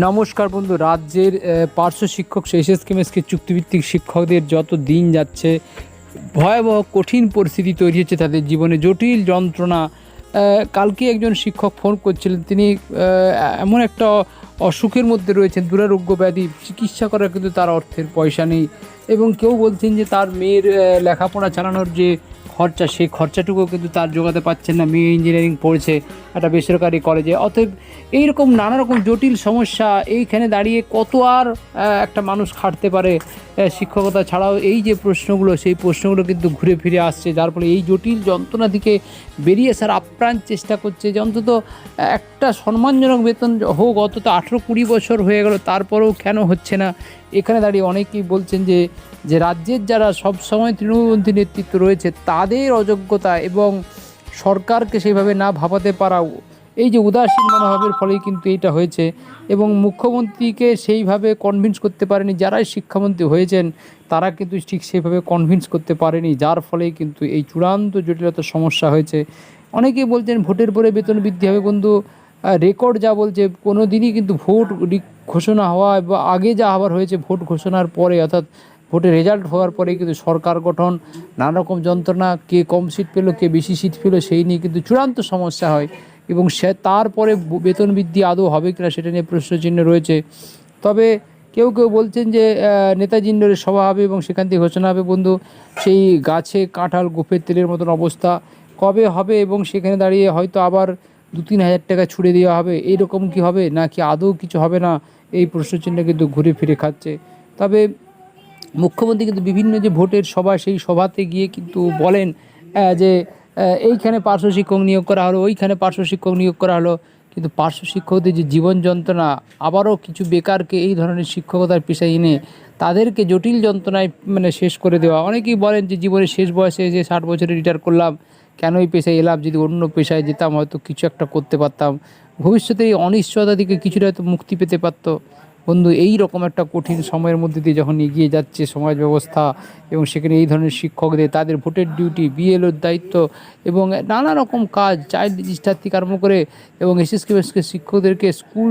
নমস্কার বন্ধু, রাজ্যের পার্শ্ব শিক্ষক শেষেস কেমেসকে চুক্তিভিত্তিক শিক্ষকদের যত দিন যাচ্ছে, ভয়াবহ, কঠিন পরিস্থিতি তৈরি হচ্ছে তাদের জীবনে। জটিল যন্ত্রণা কালকে একজন শিক্ষক ফোন করছিলেন, তিনি এমন একটা অসুখের মধ্যে রয়েছেন, দুরারোগ্য ব্যাধি, চিকিৎসা করার কিন্তু তার অর্থের পয়সা নেই এবং কেউ বলছেন যে তার মেয়ের লেখাপড়া চালানোর যে খরচা, সেই খরচাটুকুও কিন্তু তার যোগাতে পারছেন না। মেয়ে ইঞ্জিনিয়ারিং পড়ছে একটা বেসরকারি কলেজে অতএব এইরকম নানা রকম জটিল সমস্যা এইখানে দাঁড়িয়ে কত আর একটা মানুষ খাটতে পারে? শিক্ষকতা ছাড়াও এই যে প্রশ্নগুলো, সেই প্রশ্নগুলো কিন্তু ঘুরে ফিরে আসছে, যার ফলে এই জটিল যন্ত্রণা থেকে বেরিয়ে আসার আপ্রাণ চেষ্টা করছে যে অন্তত একটা সম্মানজনক বেতন হোক, অন্তত আঠেরো কুড়ি বছর হয়ে গেল, তারপরেও কেন হচ্ছে না? এখানে দাঁড়িয়ে অনেকেই বলছেন যে যে রাজ্যের যারা সবসময় তৃণমূলপন্থী নেতৃত্ব রয়েছে, তাদের অযোগ্যতা এবং সরকারকে সেইভাবে না ভাবাতে পারাও এই যে উদাসীন মনোভাবের ফলেই কিন্তু এইটা হয়েছে এবং মুখ্যমন্ত্রীকে সেইভাবে কনভিন্স করতে পারেনি, যারাই শিক্ষামন্ত্রী হয়েছেন, তারা কিন্তু ঠিক সেইভাবে কনভিন্স করতে পারেনি, যার ফলেই কিন্তু এই চূড়ান্ত জটিলতার সমস্যা হয়েছে। অনেকেই বলছেন ভোটের পরে বেতন বৃদ্ধি হবে, বন্ধু রেকর্ড যা বলছে কোনো দিনই কিন্তু ভোট ঘোষণা হওয়া বা আগে যা আবার হয়েছে, ভোট ঘোষণার পরে, অর্থাৎ ভোটের রেজাল্ট হওয়ার পরে কিন্তু সরকার গঠন নানা রকম যন্ত্রণা, কে কম সিট পেল, কে বেশি সিট পেল, সেই নিয়ে কিন্তু চূড়ান্ত সমস্যা হয়। এবং সে তারপরে বেতন বৃদ্ধি আদৌ হবে কিনা সেটা নিয়ে প্রশ্নচিহ্ন রয়েছে। তবে কেউ কেউ বলছেন যে নেতাজি সভা হবে এবং সেখান থেকে ঘোষণা হবে। বন্ধু, সেই গাছে কাঁঠাল, গোফের তেলের মতন অবস্থা কবে হবে এবং সেখানে দাঁড়িয়ে হয়তো আবার দু তিন হাজার টাকা ছুড়ে দেওয়া হবে? এইরকম কি হবে নাকি আদৌ কিছু হবে না? এই প্রশ্নচিহ্ন কিন্তু ঘুরে ফিরে খাচ্ছে। তবে মুখ্যমন্ত্রী কিন্তু বিভিন্ন যে ভোটের সভা, সেই সভাতে গিয়ে কিন্তু বলেন যে এইখানে পার্শ্ব শিক্ষক নিয়োগ করা হলো, ওইখানে পার্শ্ব শিক্ষক নিয়োগ করা হলো। কিন্তু পার্শ্ব শিক্ষকদের যে জীবন যন্ত্রণা, আবারও কিছু বেকারকে এই ধরনের শিক্ষকতার পেশায় এনে তাদেরকে জটিল যন্ত্রণায় মানে শেষ করে দেওয়া। অনেকেই বলেন যে জীবনের শেষ বয়সে যে ষাট বছরে রিটায়ার করলাম, কেন এই পেশায় এলাম? যদি অন্য পেশায় যেতাম, হয়তো কিছু একটা করতে পারতাম। ভবিষ্যতে এই অনিশ্চয়তা থেকে কিছুটা হয়তো মুক্তি পেতে পারতো। বন্ধু, এই রকম একটা কঠিন সময়ের মধ্যে দিয়ে যখন এগিয়ে যাচ্ছে সমাজ ব্যবস্থা এবং সেখানে এই ধরনের শিক্ষকদের, তাদের ভোটের ডিউটি বিএলওর দায়িত্ব এবং নানা রকম কাজ চাইল্ড রেজিস্টার থেকে আরম্ভ করে এবং এসএসকে শিক্ষকদেরকে স্কুল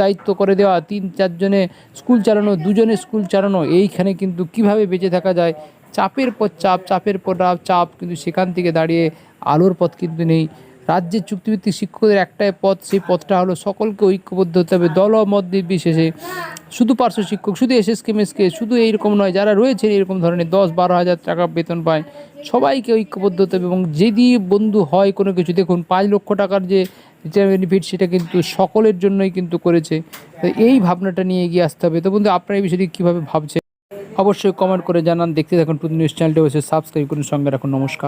দায়িত্ব করে দেওয়া, তিন চারজনে স্কুল চালানো, দুজনে স্কুল চালানো, এইখানে কিন্তু কীভাবে বেঁচে থাকা যায়? চাপের পর চাপ, চাপের পর চাপ কিন্তু সেখান থেকে দাঁড়িয়ে আলোর পথ কিন্তু নেই। রাজ্যের চুক্তিভিত্তিক শিক্ষকদের একটাই পথ সেই পথটা হলো সকলকে ঐক্যবদ্ধ হতে হবে, দল মত নির্বিশেষে। শুধু পার্শ্ব শিক্ষক, শুধু এস এসএসকে, মেসকে, শুধু এইরকম নয়, যারা রয়েছে এরকম ধরনের দশ বারো হাজার টাকা বেতন পায়, সবাইকে ঐক্যবদ্ধ হতে হবে এবং যদি বন্ধু হয় কোনো কিছু, দেখুন পাঁচ লক্ষ টাকার যে বেনিফিট সেটা কিন্তু সকলের জন্যই কিন্তু করেছে। এই ভাবনাটা নিয়ে এগিয়ে আসতে হবে। তো বন্ধু, আপনারা এই বিষয়টি কীভাবে ভাবছেন? অবশ্যই কমেন্ট করে জানান। দেখতে থাকুন প্রতি নিউজ চ্যানেলটি অবশ্যই সাবস্ক্রাইব করুন। সঙ্গে রাখুন। নমস্কার।